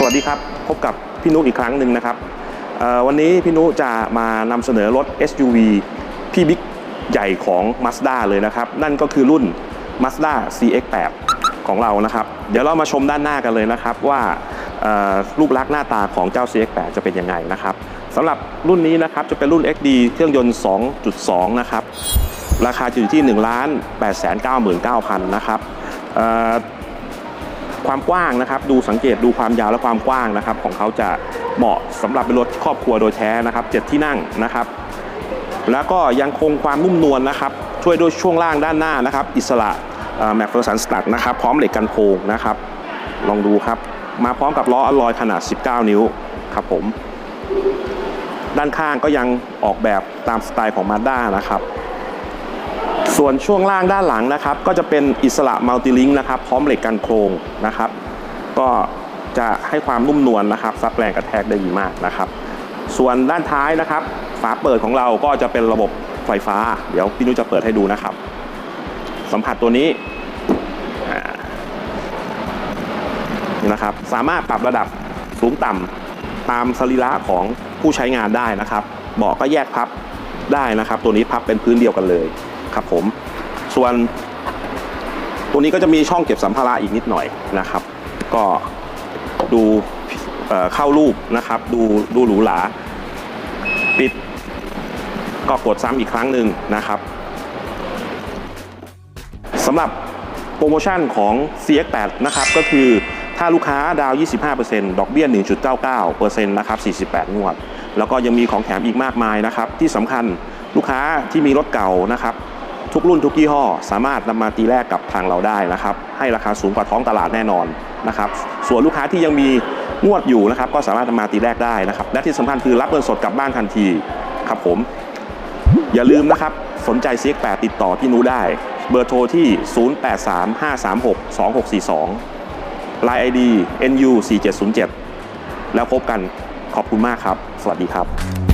สวัสดีครับ พบกับพี่นุอีกครั้งหนึ่งนะครับ วันนี้พี่นุจะมานำเสนอรถ SUV พี่บิ๊กใหญ่ของ Mazda เลยนะครับ นั่นก็คือรุ่น Mazda CX-8 ของเรานะครับ เดี๋ยวเรามาชมด้านหน้ากันเลยนะครับ ว่ารูปลักษณ์หน้าตาของเจ้า CX-8 จะเป็นยังไงนะครับสำหรับรุ่นนี้นะครับจะเป็นรุ่น XD เครื่องยนต์ 2.2 นะครับ ราคาจะอยู่ที่ 1 8 9 9 9 0 0 0 นะครับ ความกว้างนะครับ ดูสังเกตดูความยาวและความกว้างนะครับ ของเขาจะเหมาะสำหรับเป็นรถครอบครัวโดยแท้นะครับเจ็ดที่นั่งนะครับ แล้วก็ยังคงความนุ่มนวลนะครับ ช่วยด้วยช่วงล่างด้านหน้านะครับ อิสระแม็กเฟอร์สันสตัดนะครับ พร้อมเหล็กกันโค้งนะครับ ลองดูครับ มาพร้อมกับล้ออลลอยขนาด 19 นิ้วครับผม ด้านข้างก็ยังออกแบบตามสไตล์ของมาด้านะครับ ส่วนช่วงล่างด้านหลังนะครับ ก็จะเป็นอิสระมัลติลิงนะครับพร้อมเหล็กกันโครงนะครับ ก็จะให้ความนุ่มนวลนะครับซับแรงกระแทกได้ดีมากนะครับ ส่วนด้านท้ายนะครับ ฝาเปิดของเราก็จะเป็นระบบไฟฟ้า เดี๋ยวพี่นุชจะเปิดให้ดูนะครับ สัมผัสตัวนี้นี่นะครับ สามารถปรับระดับสูงต่ำตามสรีระของผู้ใช้งานได้นะครับเบาะก็แยกพับได้นะครับ ตัวนี้พับเป็นพื้นเดียวกันเลย ครับผม ส่วนตัวนี้ก็จะมีช่องเก็บสัมภาระอีกนิดหน่อยนะครับ ก็ดูเข้ารูปนะครับ ดูดูหรูหราปิดก็กดซ้ำอีกครั้งหนึ่งนะครับสำหรับโปรโมชั่นของ CX8 นะครับก็คือถ้าลูกค้าดาวน์25%ดอกเบี้ย 1.99%นะครับ48 งวด แล้วก็ยังมีของแถมอีกมากมายนะครับ ที่สำคัญลูกค้าที่มีรถเก่านะครับ ทุกรุ่นทุกยี่ห้อ สามารถนำมาตีแลกกับทางเราได้นะครับ ให้ราคาสูงกว่าท้องตลาดแน่นอนนะครับ ส่วนลูกค้าที่ยังมีงวดอยู่นะครับ ก็สามารถนำมาตีแลกได้นะครับ และที่สำคัญคือรับเงินสดกลับบ้านทันทีครับผม อย่าลืมนะครับ สนใจ CX8 ติดต่อพี่นู้ได้ เบอร์โทรที่ 0835362642 Line ID NU4707 แล้วพบกันขอบคุณมากครับ สวัสดีครับ